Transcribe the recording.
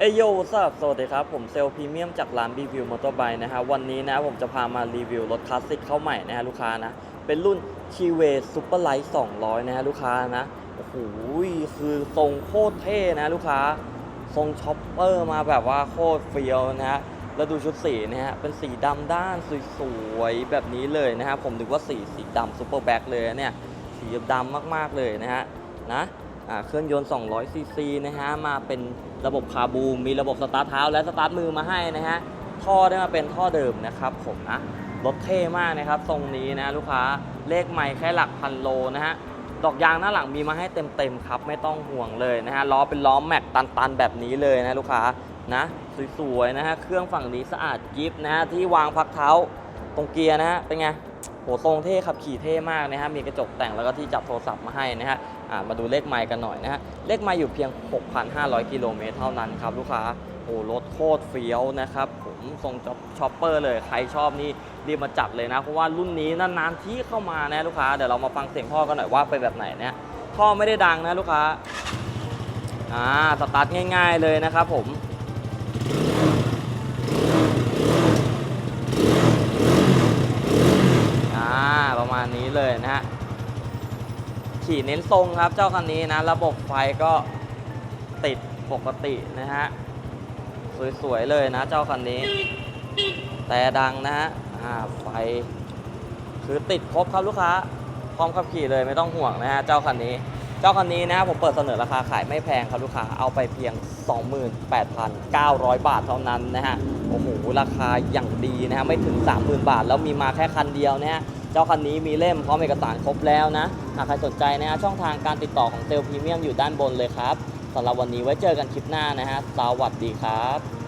เอยโยสวัสดีสวัสดีครับ ผมเซลพรีเมียมจากร้านรีวิวมอเตอร์ไบค์นะฮะวันนี้นะผมจะพามารีวิวรถคลาสสิกเข้าใหม่นะฮะลูกค้านะ เป็นรุ่น c h i w a Super Light 200 นะฮะลูกค้านะ โอ้โหคือทรงโคตรเท่นะลูกค้า ทรงช็อปเปอร์มาแบบว่าโคตรเฟี้ยวนะฮะ แล้วดูชุดสีนะฮะ เป็นสีดำด้านสวยๆ แบบนี้เลยนะฮะ ผมนึกว่าสีสีดำซูเปอร์แบ็คเลยเนี่ย สีดำมากๆเลยนะฮะ นะ เครื่องยนต์ 200 ซีซีนะฮะ มาเป็นระบบคาบูม มีระบบสตาร์ทเท้าและสตาร์ทมือมาให้นะฮะ ท่อได้มาเป็นท่อเดิมนะครับผมนะ รถเท่มากนะครับ ทรงนี้นะลูกค้า เลขใหม่แค่หลักพันโลนะฮะ ดอกยางหน้าหลังมีมาให้เต็มๆครับ ไม่ต้องห่วงเลยนะฮะ ล้อเป็นล้อแม็กตันๆแบบนี้เลยนะลูกค้า นะ สวยๆนะฮะ เครื่องฝั่งนี้สะอาดยิบนะฮะ ที่วางพักเท้าตรงเกียร์นะฮะ เป็นไง โหทรงเท่ขับขี่เท่มากนะฮะมีกระจกแต่งแล้วก็ที่จับโทรศัพท์มาให้นะฮะมาดูเลขไมล์กันหน่อยนะฮะเลขไมล์อยู่เพียง 6,500 กิโลเมตรเท่านั้นครับลูกค้าโอ้รถโคตรเฟี้ยวนะครับผมทรงช็อปเปอร์เลยใครชอบนี่รีบมาจัดเลยนะเพราะว่ารุ่นนี้นานๆที่เข้ามานะลูกค้าเดี๋ยวเรามาฟังเสียงท่อกันหน่อยว่าเป็นแบบไหนเนี่ยท่อไม่ได้ดังนะลูกค้าอ่าสตาร์ทง่าย ๆเลยนะครับผม อ่า ประมา ณนี้เลยนะฮะ ขี่เน้นทรงครับเจ้าคันนี้นะ ระบบไฟก็ติดปกตินะฮะ สวยๆเลยนะเจ้าคันนี้ แต่ดังนะฮะไฟคือติดครบครับลูกค้า พร้อมขับขี่เลยไม่ต้องห่วงนะฮะเจ้าคันนี้ เจ้าคันนี้นะผมเปิดเสนอราคาขายไม่แพงครับลูกค้าเอาไปเพียง 28,900 บาทเท่านั้นนะฮะโอ้โหราคาอย่างดีนะฮะไม่ถึง 30,000 บาท แล้วมีมาแค่คันเดียวนะฮะ จ้าคันนี้มีเล่มพร้อมเอกสารครบแล้วนะ หากใครสนใจนะฮะช่องทางการติดต่อของเซลล์พรีเมียมอยู่ด้านบนเลยครับสำหรับวันนี้ไว้เจอกันคลิปหน้านะฮะสวัสดีครับ